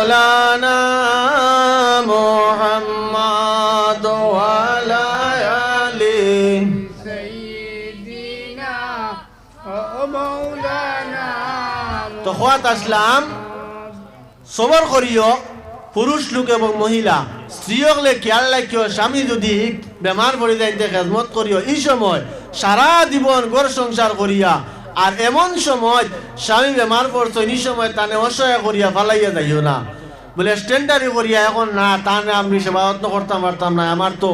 مولانا محمد وعلى آله سيدنا ومولانا তো খোয়াত আসলাম সবর করিও পুরুষ লোক এবং মহিলা স্ত্রীসকলে খেয়াল রাখিও স্বামী যদি বেমার পড়ে যাইতে খেজমত করিও এই সময় সারা জীবন ঘর সংসার করিয়া আর এমন সময় স্বামী বেমার পড়ছো এই সময় তানে অসহায় করিয়া ফালাইয়া যাইও না। বলে স্ট্যান্ডারি করিয়া এখন না, তানে আমি সেবা যত্ন করতাম, পারতাম না, আমার তো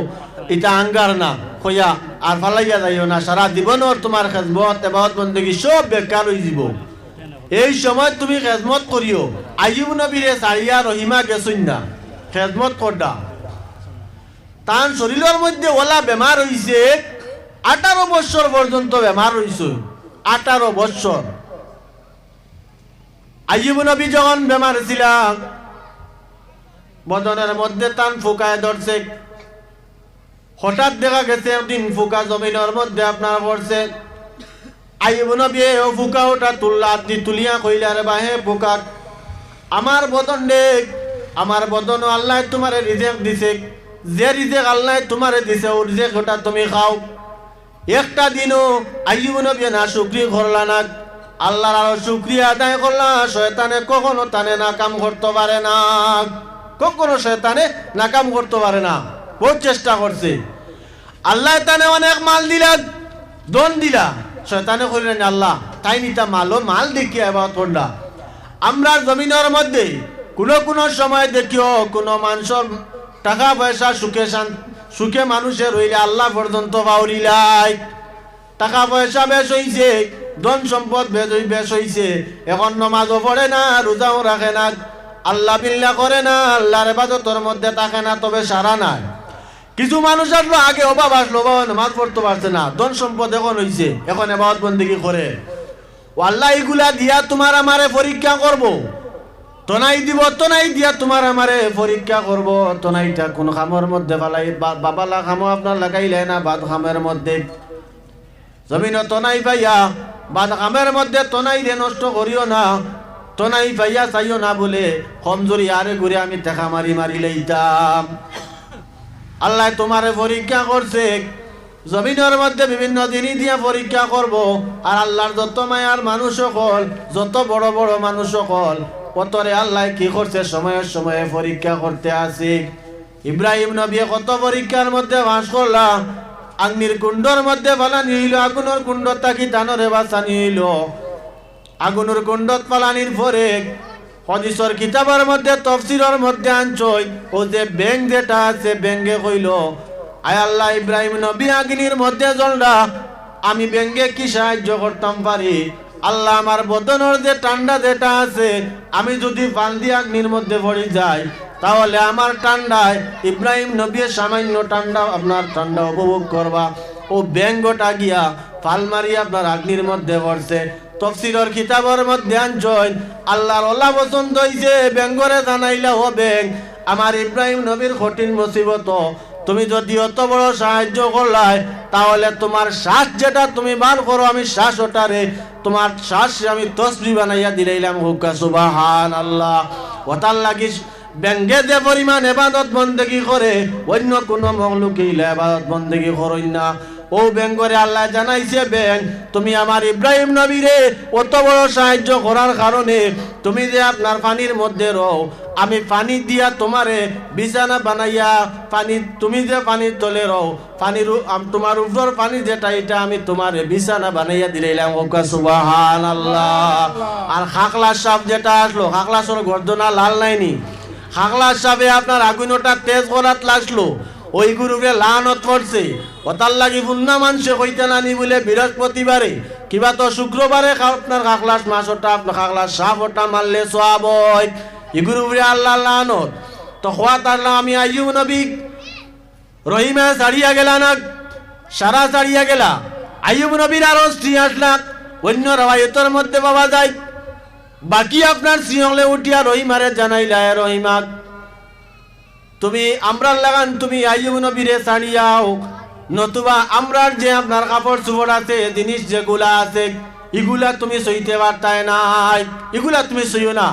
এটা আঙ্গার না, কইয়া আর ফালাইয়া যাইও না। সারা জীবনর তোমার খেজমত, এবাদত বন্দী সব বেকার হয়ে যাব। এই সময় তুমি খেজমত করিও। আইব নবীরে সারিয়া রহিমা গেছুন না। খেজমত করডা তার শরীরের মধ্যে ওলা বেমার হইছে আঠারো বছর পর্যন্ত বেমার হইছে আঠারো বছর। আইব নবী যখন বেমার ছিল বদনের মধ্যে তান ফুকায় ধরছে। হঠাৎ দেখা গেছে একদিন ফুকা জমিনের মধ্যে আপনার পড়ছে। আইব নবী ও ফুকা ওটা তুললা দি তুলিয়া কইলা রে বাহে ফুকা, আমার বদন দেখ আমার বদন আল্লাহ তোমারে রিজেক দিছে। যে রিজেক আল্লাহ তোমারে দিছে, ও রিজেক ওটা তুমি খাও। একটা দিনও আইব নবী না শুক্রি করলা না। আল্লাহর আরও শুক্রিয়া আদায় করলা, শয়তানে কখনো তানে না কাম করতে পারে না। কখনো শয়তানে না কাম করতে পারে না। বহুত চেষ্টা করছে। আল্লাহ তানে অনেক মাল দিলা দন দিলা। শয়তানে করিলেন আল্লাহ, তাই নিতা মালো মাল দেখিয়া এবার তোলা আমরা জমিনের মধ্যে কোনো কোনো সময় দেখিও, কোনো মানুষের টাকা পয়সা সুখে সুখে মানুষের হইলে আল্লাহ পর্যন্ত বাউরিলাই টাকা পয়সা বেশ হইছে, ধন সম্পদ বেশ বেশ হইছে। এখন নমাজও পড়ে না, রোজাও রাখে না, আল্লাহ বিল্লা করে না, আল্লাহর এবাদতর মধ্যে থাকে না, তবে সারা নাই। কিছু মানুষ আসলো, আগে অভাব আসলো, বাবা নামাজ পড়তে পারছে না, ধন সম্পদ এখন হইছে, এখন এবাদত বন্দিগি করে? ও আল্লাহ এগুলা দিয়া তোমার আমারে পরীক্ষা করব। তনাই দিব তনাই দিয়া তোমার আমারে পরীক্ষা করব। তনাইটা কোন খামর মধ্যে ফালাই বাবালা খামো আপনার লাগাইলে না, বাদ খামের মধ্যে। জমিন তনাই পাইয়া, বাদ খামের মধ্যে তনাই রে নষ্ট করিও না তনাই পাইয়া চাইও না বলে কমজোরি আরে ঘুরে আমি দেখা মারি মারি লইতাম আল্লাহ তোমারে পরীক্ষা করছে জমিনের মধ্যে বিভিন্ন দিনই দিয়া পরীক্ষা করব আর আল্লাহর যত মায়ার মানুষ সকল যত বড় বড় মানুষ সকল কতরে আল্লাহ কি করছে? সময়ে সময়ে পরীক্ষা করতে আসি। ইব্রাহিম নবী কত পরীক্ষার মধ্যে বাস করলাম। আগ্নির কুণ্ডর মধ্যে বালানি হইল আগুনের কুণ্ড তাকি দানরে বাঁচানি হইল আগুনের কুণ্ডত পালানির পরে হদিসর কিতাবের মধ্যে, তফসিরের মধ্যে আনছই, ও যে ব্যাংক যেটা আছে ব্যাংকে কইল, আয় আল্লাহ ইব্রাহিম নবী, আগ্নির মধ্যে জলরা আমি ব্যাংকে কি সাহায্য করতাম পারি? আল্লাহ আমার বদনের যে ঠান্ডা যেটা আছে, আমি যদি ফান্দি আগ্নির মধ্যে পড়ে যাই, তাহলে আমার ঠান্ডায় ইব্রাহিম নবীর সামান্য ঠান্ডা আপনার ঠান্ডা উপভোগ করবা। ও ব্যঙ্গটা গিয়া ফাল মারি আপনার আগ্নির মধ্যে পড়ছে। তফসিলর কিতাবের মধ্যে আনছইন আল্লাহর ওলা পছন্দ হইছে, ব্যঙ্গরে জানাইলা ও ব্যাং আমার ইব্রাহিম নবীর কঠিন মুসিবত তুমি যদি অত বড় সাহায্য করলাই, তাহলে তোমার শ্বাস যেটা তুমি বার করো, আমি শ্বাস ওটারে, তোমার শ্বাস আমি তসবি বানাইয়া দিলাইলাম হুকা সুবাহান আল্লাহ ওটার লাগিস ব্যাঙ্গে যে পরিমাণ এবাদত বন্দেগি করে, অন্য কোনো মহলুকে এবাদত বন্দেগি করই না। ও ব্যাঙ্গরে আল্লাহ জানাইছে ব্যাং, তুমি আমার ইব্রাহিম নবীরে অত বড় সাহায্য করার কারণে তুমি যে আপনার পানির মধ্যে রও, আমি পানি দিয়া তোমারে বিছানা বানাইয়া পানি, তুমি যে পানির তলে রও, পানির তোমার উপর পানি যেটা, এটা আমি তোমারে বিছানা বানাইয়া ওকা সুবাহান আল্লাহ আর খাকলা সাপ যেটা আসলো, খাকলা সর গর্দনা লাল নাইনি। খাকলা সাপে আপনার আগুনটা তেজ করাত লাগল। ওই গুরুকে লানত পড়ছে ওতার লাগি বুন্না মানুষে কইতে নানি বলে বৃহস্পতিবারে। কিবা তো শুক্রবারে আপনার খাকলাস মাছটা, আপনার খাকলাস সাপ ওটা মারলে সোয়াব ই গুরুরে আল্লাহ লানত। তো খোয়া তার আমি আইয়ুব নবী। রহিমে ছাড়িয়া গেলা না, সারা ছাড়িয়া গেলা। আইয়ুব নবীর আরও স্ত্রী আসলা, অন্য রাবায়তের মধ্যে পাওয়া যায়। বাকি আপনার সিংহলে উঠিয়া রহিমারে জানাইলা, "এ রহিমাক তুমি আমরার লাগান, তুমি আইয়ুব নবীরে ছাড়িয়াও নতুবা আমরার যে আপনার কাপড় চুপড় আছে, জিনিস যেগুলা আছে, এগুলা তুমি সইতে পারতায় নাই। এগুলা তুমি সইও না।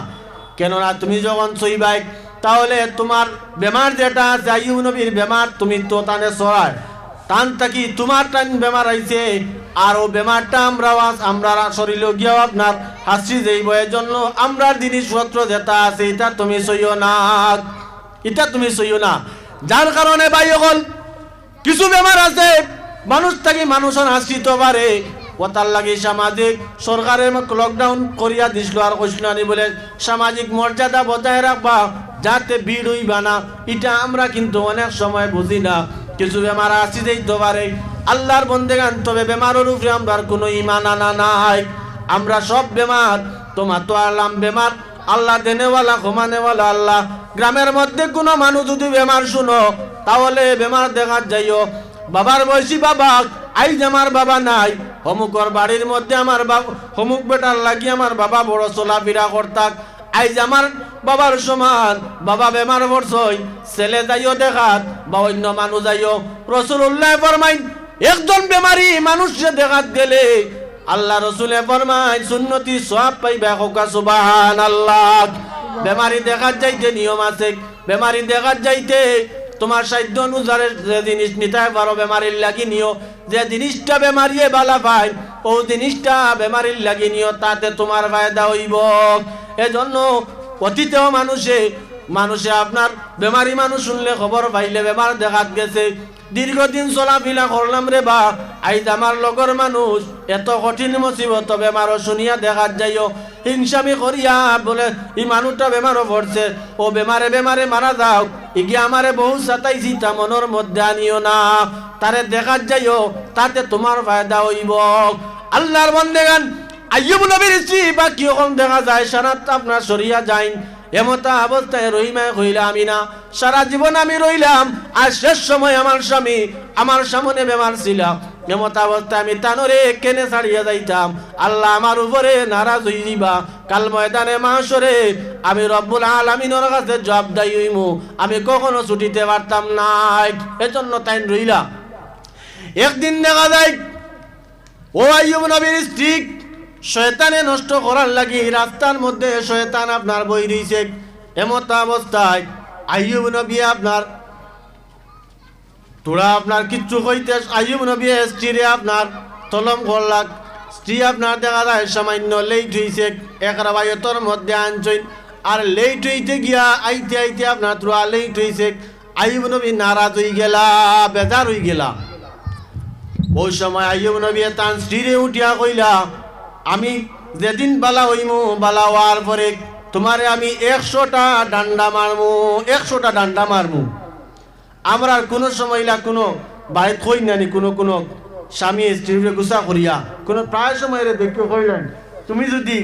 কেননা তুমি যখন সইবাই, তাহলে তোমার বেমার যেটা আছে, আইয়ুব নবীর বেমার তুমি তো তানে সরায়। টান থাকি তোমার টান বেমার আইছে, আর ও বেমারটা আমরা আমরা শরীরে গিয়াও আপনার হাসি যাইব। এর জন্য আমরা জিনিসপত্র যেটা আছে, এটা তুমি সইও না। এটা তুমি সইও না। যার কারণে ভাই হল কিছু বেমার আছে, মানুষ থাকি মানুষের হাসিতে পারে ওতার লাগি সামাজিক, সরকারের লকডাউন করিয়া দিছিল আর কইছিল আনি বলে সামাজিক মর্যাদা বজায় রাখবা, যাতে ভিড় হইবা না। এটা আমরা কিন্তু অনেক সময় বুঝি না। কিছু বেমার আসি যাইতে পারে আল্লাহর বন্দেগান তবে বেমারের উপরে আমরা কোনো ইমান আনা নাই। আমরা সব বেমার, তোমার তো আলাম বেমার। আল্লাহ দেনেওয়ালা, ঘুমানেওয়ালা আল্লাহ। গ্রামের মধ্যে কোনো মানুষ যদি বেমার শুনো, তাহলে বেমার দেখা যাইও। বাবার বয়সী বাবা, আইজ আমার বাবা নাই। হমুকর বাড়ির মধ্যে আমার বাবা হমুক বেটার লাগি আমার বাবা বড় চলাফেরা করতাক। আইজ আমার বাবার সমান, বাবা বেমার পড়ছই ছেলে যাইও দেখাত, বা অন্য মানুষ যাইও। রসুল্লাহ ফরমাইন, একজন বেমারি মানুষে দেখাত গেলে আল্লাহ রসুলে ফরমাই সুন্নতি সব পাইবা হোকা সুবাহান আল্লাহ বেমারি দেখাত যাইতে নিয়ম আছে। বেমারি দেখাত যাইতে তোমার সাধ্য অনুসারে যে জিনিস নিতে পারো, বেমারির লাগি নিও। যে জিনিসটা বেমারিয়ে বালা পাই ও জিনিসটা বেমারির লাগি নিও, তাতে তোমার ফায়দা হইব। এজন্য অতীতেও মানুষে মানুষে আপনার বেমারি মানুষ শুনলে খবর পাইলে বেমার দেখাত গেছে। দীর্ঘদিন চলাফিলা করলাম রে বা। আইজ আমার লগর মানুষ এত কঠিন মুসিবত বেমারও শুনিয়া দেখাত যাইও। হিংসামি করিয়া বলে ই মানুষটা বেমারও পড়ছে ও বেমারে বেমারে মারা যাও ইগিয়ে আমারে বহু সাতাইছি তা মনের মধ্যে আনিও না। তারে দেখাত যাইও, তাতে তোমার ফায়দা হইব। আল্লাহর বন্দেগান, আইয়ুব নবীর বা কি রকম দেখা যায় সারাত আপনার সরিয়া যাইন। এমতা অবস্থায় রহিমায় কইলা, আমি না। সারা জীবন আমি রইলাম আর শেষ সময় আমার স্বামী আমার সামনে বেমার ছিলাম অবস্থায় আমি কেনে ছাড়িয়ে যাইতাম। আল্লাহ আমার নারাজ কাল আমি রব্বুল আলামিনের কাছে জবাব দাই হইমু। আমি কখনো ছুটিতে পারতাম না। এজন্য তাই রইলাম। একদিন দেখা যায়, ও আইয়ুব নবীর স্ত্রী শয়তানে নষ্ট করার লাগি রাস্তার মধ্যে শয়তান আপনার বই দিয়েছে। এমত অবস্থায় আইয়ুব নবী আপনার তোরা আপনার কিচ্ছু কইতে আইয়ুব নবী স্ত্রীরে আপনার তলম করলাক। স্ত্রী আপনার দেখা যায় সামান্য লেট হইছে। একরা বায়তর মধ্যে আনছইন আর লেট হইতে গিয়া আইতে আইতে আপনার তোরা লেট হইছে। আইয়ুব নবী নারাজ হই গেলা, বেজার হই গেলা। ওই সময় আইয়ুব নবী তান স্ত্রীরে উঠিয়া কইলা আমি যেদিন বালা হইমু, বালা হওয়ার পরে তোমারে আমি একশোটা ডান্ডা মারমু, একশোটা ডান্ডা মারমু। আমরা কোনো সময় ইলা কোনো বাড়িত কই নানি কোনো কোনো স্বামী স্ত্রীরে গুছা করিয়া, কোনো প্রায় সময় দেখতে কইলেন তুমি যদি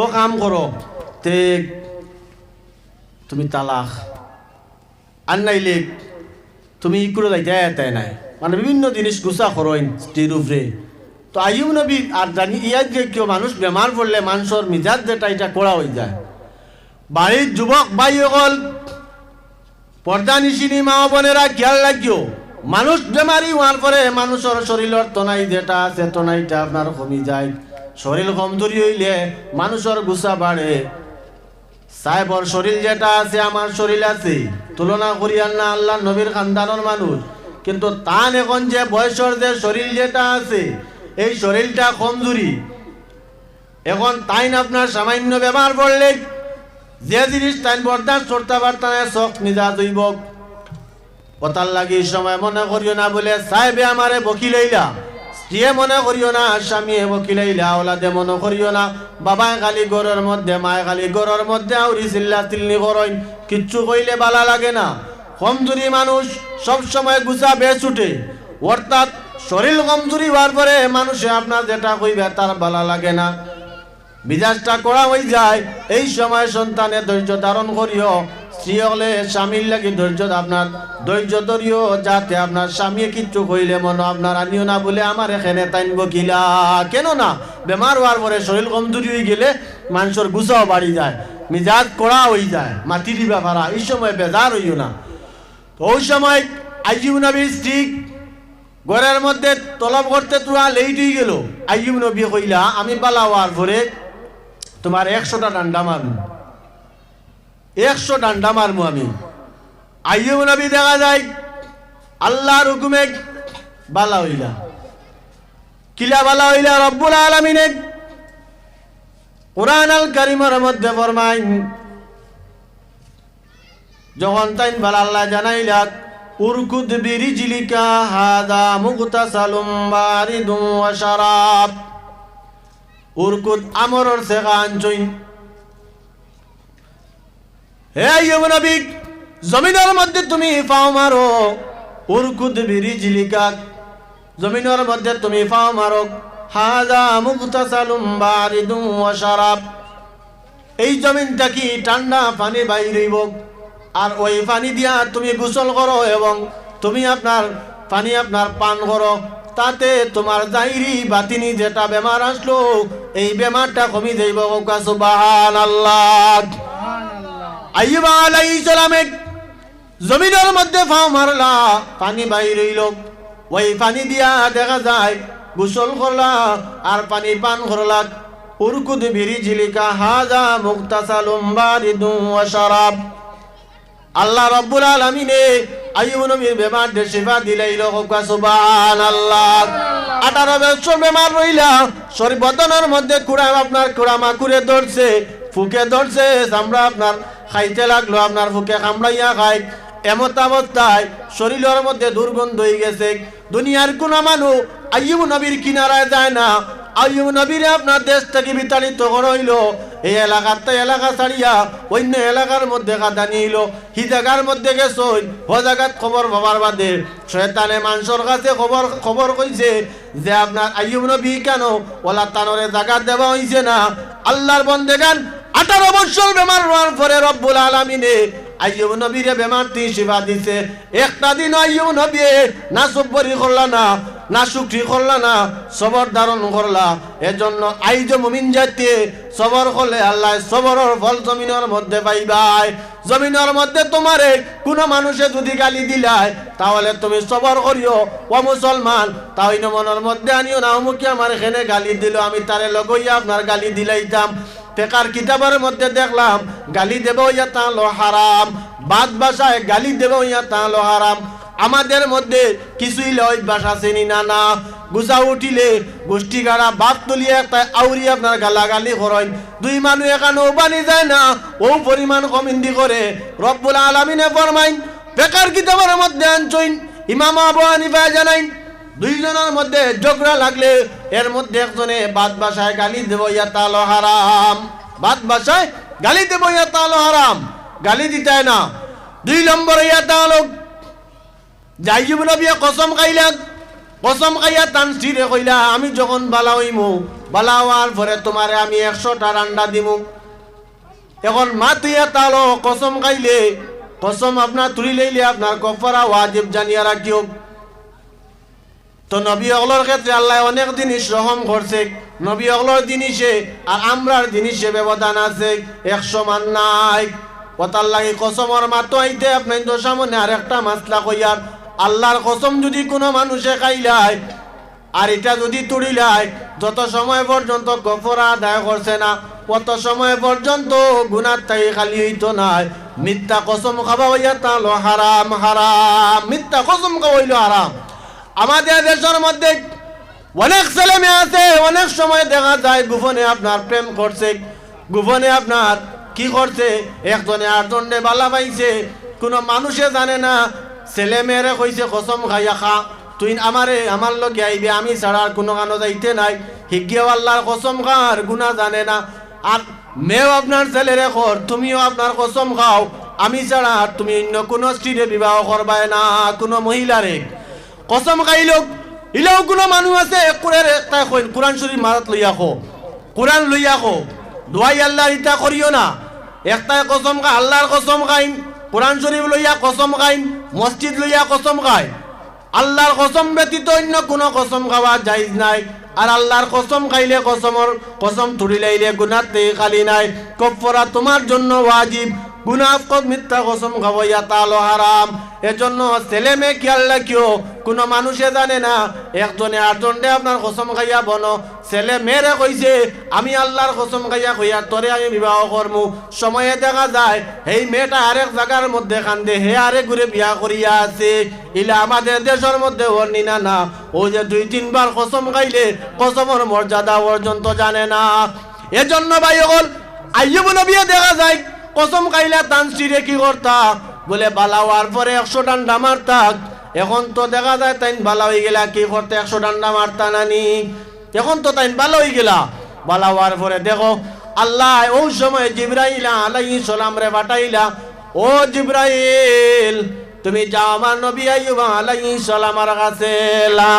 ও কাম করো, তে তুমি তালাক আর নাইলে তুমি ই করে যাইতে নাই। মানে বিভিন্ন জিনিস গুছা করেন স্ত্রীর উপরে। তো আইব নবী আর জানি ইয়ার যে কেউ মানুষ বেমার পড়লে মানুষের মিজাজ যেটা, এটা করা হয়ে যায়। বাড়ির যুবক ভাই অকল পর্দা নিশিনি মা বোনেরা খেয়াল রাখিও, মানুষ বেমারি হওয়ার পরে মানুষের শরীরের তনাই যেটা আছে তনাইটা আপনার কমি যায়। শরীর কমজোরি হইলে মানুষের গুছা বাড়ে। সাহেবর শরীর যেটা আছে, আমার শরীর আছে। তুলনা করিয়ার না আল্লাহ নবীর খানদানোর মানুষ। কিন্তু তান এখন যে বয়সের যে শরীর যেটা আছে এই শরীরটা কমজোরি। এখন তাইন আপনার সামান্য ব্যবহার করলে যে জিনিস তাইন বরদাস্ত করতে পারতাম শখ নিজা দইব কথার লাগি সময় মনে করিও না বলে, সাহেবে আমারে বকি লইলা স্ত্রীয়ে মনে করিও না স্বামীয়ে বকি লইলা ওলাদে মনে করিও না বাবায় খালি গরর মধ্যে মায় খালি গরর মধ্যে, আউরি চিল্লা চিল্লি করইন কিচ্ছু কইলে বালা লাগে না। কমজোরি মানুষ সব সময় গুছা বেশ উঠে অর্থাৎ শরীর কমজোরি হওয়ার পরে মানুষে আপনার যেটা কইবে তার বালা লাগে না। বিজাজটা করা হয়ে যায়, এই সময় সন্তানের ধৈর্য ধারণ করিও, স্ত্রী হলে স্বামীর লাগি ধৈর্য আপনার, ধৈর্য ধরিও যাতে আপনার স্বামী কিচ্ছু কইলে মনে আপনার আনিও না বলে আমার এখানে তাইনব কিলা কেন না বেমার হওয়ার পরে শরীর কমজোরি হয়ে গেলে মানুষের গুছাও বাড়ি যায়, মিজাজ করা হয়ে যায় মাটি দিবা পারা এই সময় বেজার হইও না। ওই সময় আইজিব নবীর স্ত্রী ঘরের মধ্যে তলব করতে তোরা লেট হয়ে গেল। আইব নবী কইলা, আমি বালা হওয়ার পরে তোমার একশোটা ডান্ডা মারুন একশো ডান্ডা মারমু আমি। আইয়ুব নবী দেখা যায়, আল্লাহর হুকুমে বালা হইলা। কিলা বালা হইলা? রব্বুল আলমিনে কোরআন আল কারিমের মধ্যে ফরমাইন, যখন তাইন বালা আল্লাহ জানাইলাক উরকুদ বিরিজিলিকা হাদা মুগতাসালুম বারিদুম ওয়া শারাব। উরকুদ আমরর সেগা আনছইন হে আইয়ুব নবী, জমিনের মধ্যে তুমি পাও মারো। উরকুদ বিরিজিলিকা, জমিনের মধ্যে তুমি পাও মারো। হাদা মুগতাসালুম বারিদুম ওয়া শারাব। এই জমিনটা কি ঠান্ডা পানি বাইরেইব আর ওই পানি দিয়া তুমি গোসল করো এবং তুমি আপনার পানি আপনার পান করো। তাতে তোমার জাইরি বাতিনি যেটা বেমার আসলো এই বেমারটা কমি যাইব সুবাহান আল্লাহ আইবা আলাইহিস সালামে জমিনের মধ্যে ফাও মারলা পানি বাইর হইল। ওই পানি দিয়া দেখা যায় গোসল করলা আর পানি পান করলা। উরকুদ বিরি ঝিলিকা হাজা মুক্তাসালুম বারিদু ওয়া শারাব। আল্লাহ রব্বুল আলামিনে আইয়ুব নবীর বেমার দে শিফা দিলাইল হোকা, সুবহানাল্লাহ। 18 বছর বেমার রইলা শরীর বদনের মধ্যে কুড়া আপনার কুড়া মাকুরে ধরছে, ফুকে ধরছে আমরা আপনার খাইতে লাগল, আপনার ফুকে কামড়াইয়া খাই এমত অবস্থায় শরীরের মধ্যে দুর্গন্ধ হয়ে গেছে। দুনিয়ার কোন মানুষ আইয়ুব নবীর কিনারায় যায় না। আইয়ুব নবীরে আপনার দেশ থেকে বিতাড়িত হইল এই এলাকার তো এলাকা ছাড়িয়া অন্য এলাকার মধ্যে কাদা নিইল। হি জায়গার মধ্যে গেছই, হ জায়গাত খবর পাবার বাদে। শয়তানে মানুষের কাছে খবর খবর কইছে যে আপনার আইয়ুব নবী কেন ওলা তানরে জায়গা দেওয়া হইছে না? আল্লাহর বন্দেগান আঠারো বছর বেমার হওয়ার পরে রব্বুল আলমিনে আইয়ুব নবীরে বেমার তুই সেবা দিছে। একটা দিন আইয়ুব নবী না সব্বরি করলা না না শুক্রি করলা, না সবর ধারণ করলা। এজন্য আইজ মুমিন জাতি সবর করলে আল্লাহ সবরের ফল জমিনের মধ্যে পাইবাই। জমিনের মধ্যে তোমারে কোনো মানুষে যদি গালি দিলায়, তাহলে তুমি সবর করিও। ও মুসলমান তাই মনের মধ্যে আনিও না, অমুকে আমার এখানে গালি দিল, আমি তারে লগইয়া আপনার গালি দিলাইতাম। পেকার কিতাবের মধ্যে দেখলাম, গালি দেব ইয়া তাহলো হারাম। বাদ বাসায় গালি দেব ইয়া তাহলো হারাম। আমাদের মধ্যে কিছুই বাসা চেনি না না গুজা উঠিলে গোষ্ঠী গাড়া বাপ তুলিয়ে একটা আউরি আপনার গালাগালি করেন দুই মানুষ এখানে বানি যায় না, ও পরিমাণ কমিন্দি করে। রব্বুল আলমিনে ফরমাইন, বেকার কিতাবের মধ্যে আনছইন, ইমাম আবু হানিফা জানাইন, দুইজনের মধ্যে ঝগড়া লাগলে এর মধ্যে একজনে বাদ বাসায় গালি দেব, ইয়া তালো হারাম। বাদ বাসায় গালি দেব, ইয়া তালো হারাম। গালি দিতে না। দুই নম্বরে ইয়া তালো কসম খাইলাম কসম খাইয়া তান স্থিরে কইলা, আমি যখন বালা হইমু, বালা পরে তোমারে আমি একশোটা রান্ডা দিমু। এখন মা তুইয়া তালো কসম খাইলে, কসম আপনার তুলি লইলে আপনার কফরা ওয়াজিব জানিয়া রাখিও। তো নবী অগলোর ক্ষেত্রে আল্লাহ অনেক জিনিস রহম করছে, নবী অগলোর জিনিসে আর আমরার জিনিসে ব্যবধান আছে, একশো মান নাই। কথার লাগে কসমর মাতো আইতে আপনার তো সামনে আর একটা মাসলা কইয়ার আল্লাহর কসম যদি কোনো মানুষে খাইলায় আর এটা যদি তুড়িলায় যত সময় পর্যন্ত গফরা আদায় করছে না কত সময় পর্যন্ত গুনার তাই খালি হইতো নাই। মিথ্যা কসম খাওয়া হইয়া তাহলো হারাম হারাম। মিথ্যা কসম খাওয়া হইল হারাম। আমাদের দেশের মধ্যে অনেক ছেলে মেয়ে আছে, অনেক সময় দেখা যায় গোপনে আপনার প্রেম করছে। গোপনে আপনার কি করছে? একজনে আটজনে বালা পাইছে। কোনো মানুষে জানে না ছেলে মেয়েরে কইছে কসম খাইয়া খা তুই আমারে আমার লগে আইবে আমি ছাড়া কোনো কানো যাইতে নাই। হিগিয়াও আল্লাহর কসম খার গুণা জানে না। আর মেয়েও আপনার ছেলেরে কর, তুমিও আপনার কসম খাও। আমি ছাড়া আর তুমি অন্য কোনো স্ত্রীরে বিবাহ করবাই না, কোনো মহিলারে কসম খাইলোক ইলেও কোনো মানুষ আছে কোরআন একটা কইন কোরআন শরীফ মারাত লইয়া খো কোরআন লইয়া খো দোয়াই আল্লাহ ইটা করিও না। একটাই কসম খা আল্লাহর কসম খাইন কোরআন শরীফ লইয়া কসম খাইন মসজিদ লইয়া কসম খাই আল্লাহর কসম ব্যতীত অন্য কোনো কসম খাওয়া জায়জ নাই। আর আল্লাহর কসম খাইলে কসমর, কসম তুড়ি লাইলে গুণাতে খালি নাই। কফরা তোমার জন্য ওয়াজিব। মিথ্যা মেয়ে কোনো জানে না, একজনে খাইয়া আমি আল্লাহর কসম খাইয়া কইয়া তোরে আমি বিবাহ করমু। সময়ে দেখা যায়, এই মেয়েটা আরেক জায়গার মধ্যে কান্দে, হে আরে ঘুরে বিয়া করিয়া আছে? ইলা আমাদের দেশের মধ্যে বর্ণিনা না। ও যে দুই তিনবার কসম খাইলে, কসমের মর্যাদা পর্যন্ত জানে না। এজন্য ভাই হল আইয়ুব নবিয়ে দেখা যায় কসম খাইলে তানসিরে কি করতা বলে বালা হওয়ার পরে একশো ডান্ডা মারতাক এখন তো দেখা যায় তাইন বালা হয়ে গেলা, কি করতে একশো ডান্ডা মারতা নানি এখন তো তাইন ভালো হয়ে গেলা। বালা হওয়ার পরে দেখো আল্লাহ ওই সময় জিব্রাইলা আলাই সালাম রে বাটাইলা ও জিব্রাইল তুমি যাও আমার নবী আইয়ুব আলাইহিস সালামার কাছে, লা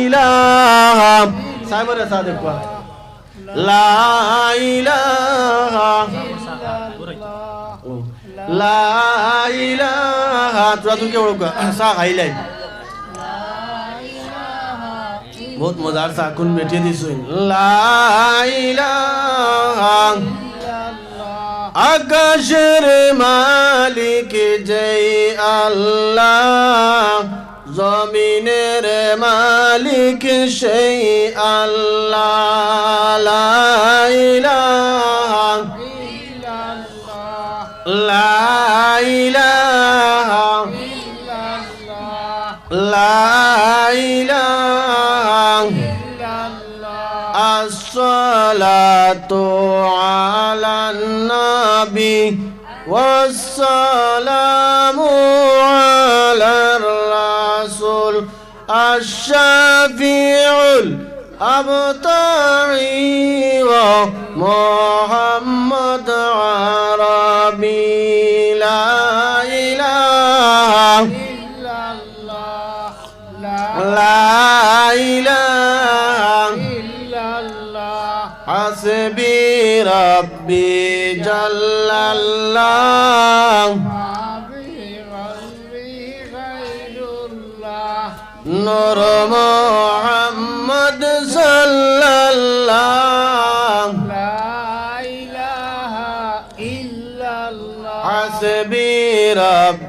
ইলাহা সাহেবরে সাদেক লা ইলাহা লা ইলাহা তোরা তুই কেবল চা খাইলাই বহুত মজার চা কোন বেটে দিছুন লা ইলাহা আকাশের মালিক জয় আল্লাহ। জমিনের মালিক সেই আল্লাহ লা ইলাহা লা ইলাহা লা ইলাহা الشفيع الأبطعي ومحمد عربي لا إله لا إله حسبي ربي جل الله نور محمد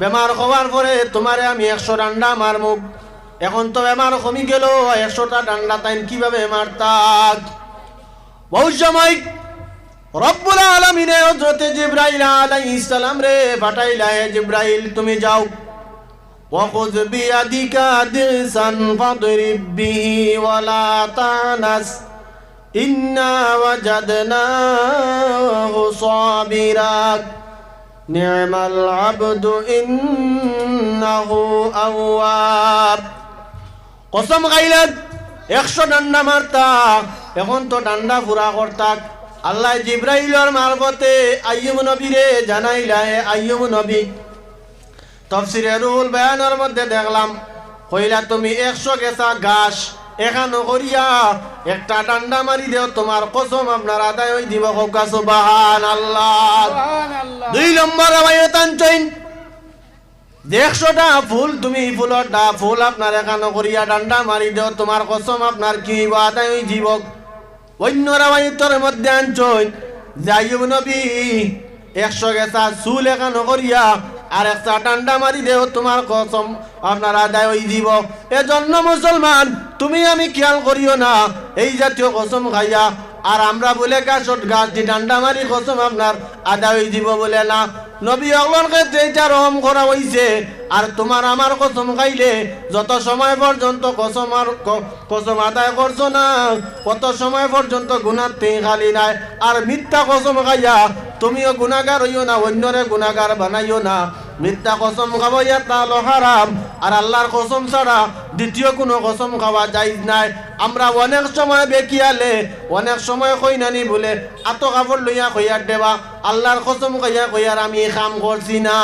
বেমার হওয়ার পরে তোমারে আমি একশো ডান্ডা মার মুখ এখন তো বেমার কমি গেল একশোটা ডান্ডা তাইন কিভাবে মারতাক বহু সময় রব্বুল আলমিনে হজরতে জিব্রাইল আলাইহিস সালাম রে পাঠাইলা হে জিব্রাইল তুমি যাও وخذ بيدك درسا فاضرب به ولا تعنس إنا وجدناه صابرا نعم العبد إنه أواب কসম খাইলেন একশো ডান্ডা মারতা এখন তো ডান্ডা ফুরা করতাক আল্লাহ জিব্রাইলর মারফতে আইয়ুব নবীরে জানাইলা হে আইয়ুব নবী তফসিরে রুহুল বয়ানের মধ্যে দেখলাম কইলা তুমি একশো গেছা ঘাস এখানো করিয়া একটা ডান্ডা মারি দেও তোমার কসম আপনার আদায় হই দিব কৌকা সুবাহান আল্লাহ দুই নম্বর আবায়তান চইন একশোটা ফুল তুমি ফুলটা ফুল আপনার এখানো করিয়া ডান্ডা মারি দেও তোমার কসম আপনার কি আদায় হই জীবক অন্য রাবায়িতর মধ্যে আনছইন যাইব নবী একশো গেছা চুল এখানো করিয়া আর একটা টান্ডা মারি দেও তোমার কসম। আপনার হয়ে দিব এ এজন্য মুসলমান, তুমি আমি খেয়াল করিও না, এই জাতীয় কসম খাইয়া। আর আমরা বলে গাছত গাছ দি ডান্ডা মারি কসম আপনার আদায় হয়ে দিব বলে না। নবী ক্ষেত্রে এটা রহম করা হয়েছে আর তোমার আমার কসম খাইলে, যত সময় পর্যন্ত কসম আর কসম আদায় করছ না কত সময় পর্যন্ত গুণার তেই খালি নাই। আর মিথ্যা কসম খাইয়া তুমিও গুণাগার হইও না, অন্যরে গুণাগার বানাইও না। মিথ্যা কসম খাব হলো হারাম। আর আল্লাহর কসম ছাড়া দ্বিতীয় কোনো কসম খাওয়া যায় নাই। আমরা অনেক সময় বেকিয়ালে, অনেক সময় কই নানি বলে আত কাপড় লইয়া কইয়ার দেবা। আল্লাহর কসম কইয়া কইয়ার আমি কাম করছি না।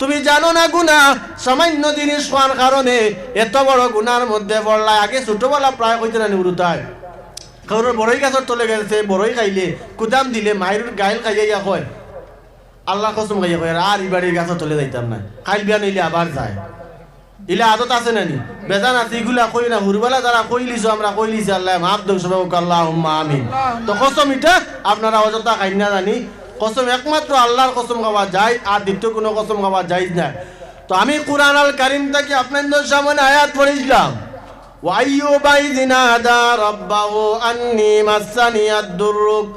তুমি জানো না গুণা, সামান্য জিনিস হওয়ার কারণে এত বড় গুনার মধ্যে পড়লা আগে ছোটবেলা প্রায় কইতে নানি উড়ুতায় কারণ বড়ই গাছের তলে গেছে বড়ই খাইলে, কুদাম দিলে মায়ের গাইল খাইয়া কয়। আল্লাহ কসম খাইয়া কয়, আর এই বাড়ির গাছের তলে যাইতাম না খাইল বিয়া নিলে আবার যায়। ইলা আদত আছে নানি বেজান আছে এগুলা কই না, হুরবেলা যারা কই লিছো, আমরা কই লিছি, আল্লাহ মাফ দেব সবাই আল্লাহ আমিন। তো কসম এটা আপনারা অযথা খাই না জানি। কসম একমাত্র আল্লাহর কসম খাওয়া যায়, আর দ্বিতীয় কোনো কসম খাওয়া যায় না। তো আমি কোরআন আল কারিম থেকে আপনাদের সামনে আয়াত পড়েছিলাম। وأيوب إذ نادى ربه أني مسني الضر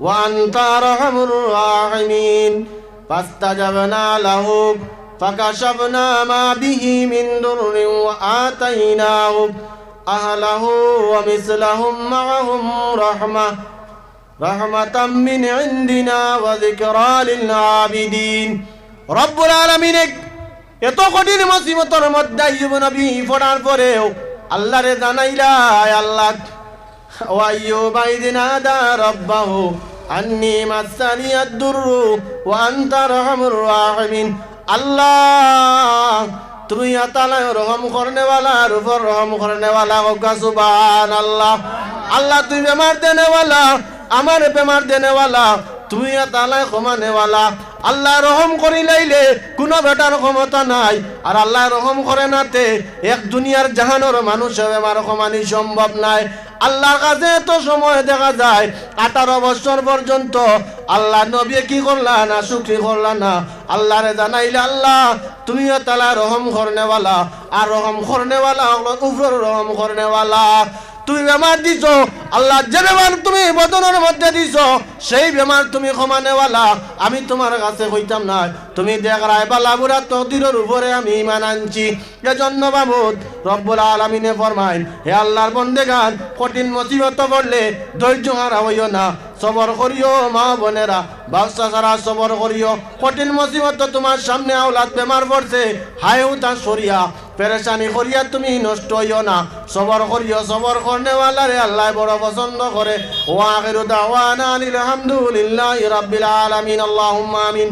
وأنت أرحم الراحمين فاستجبنا له فكشفنا ما به من ضر وآتيناه أهله ومثلهم معهم رحمة رحمة من عندنا وذكرى للعابدين رب العالمين এত কঠিন মুসিবতের মধ্যে আইয়ুব নবী পড়ার পরেও আল্লাহ রে জানাইলা আল্লাহ ওয়াইয়ো বাইদিন আদা রব্বাহু, আন্নি মাসানি আদুরু ওয়া আনতা রহমুর রাহিমিন। আল্লাহ, তুই আতালা রহম করনে ওয়ালা রূপর রহম করনে ওয়ালা ওকা সুবহান আল্লাহ আল্লাহ তুই বেমার দেনে ওয়ালা আমার বেমার দেনে ওয়ালা তুমি আতালা আল্লাহ রহম করি লাইলে কোনো বেটার ক্ষমতা নাই। আর আল্লাহ রহম করে নাতে এক দুনিয়ার জাহানোর মানুষ বেমার ক্ষমানি সম্ভব নাই। আল্লাহর কাছে এত সময় দেখা যায়, আঠারো বছর পর্যন্ত আল্লাহ নবী কি করলা না, শুক্রি করলা না? আল্লাহরে জানাইলে আল্লাহ, তুমিও তালা রহম করনেওয়ালা। আর রহম করনেওয়ালা উপর রহম করনেওয়ালা। তুমি বেমার দিছ, আল্লাহ বেমার তুমি বদনের মধ্যে দিছ সেই বেমার তুমি ক্ষমানেওয়ালা আমি তোমার কাছে কইতাম না। তুমি দেখ রায় বা লাবুরা তকদিরের উপরে আমি ইমান আনছি। এজন্য বাবুদ, রব্বুল আলমিনে ফরমাইন, হে আল্লাহর বন্দেগান, কঠিন মুসিবত পড়লে ধৈর্য হারা হইও না। সবর করিও, মা বোনেরা ব্যবসা ছাড়া সবর করিও। কঠিন মুসিবত তোমার সামনে আওলাদ বেমার পড়ছে হায়ও তা সরিয়া পেরেশানি করিয়া তুমি নষ্ট হইও না। সবর করিও, সবর করনেওয়ালা রে আল্লাহ বড় পছন্দ করে। ওয়া আখিরু দাওয়ানা আনিল হামদুলিল্লাহি রাব্বিল আলামিন আল্লাহুম্মা আমিন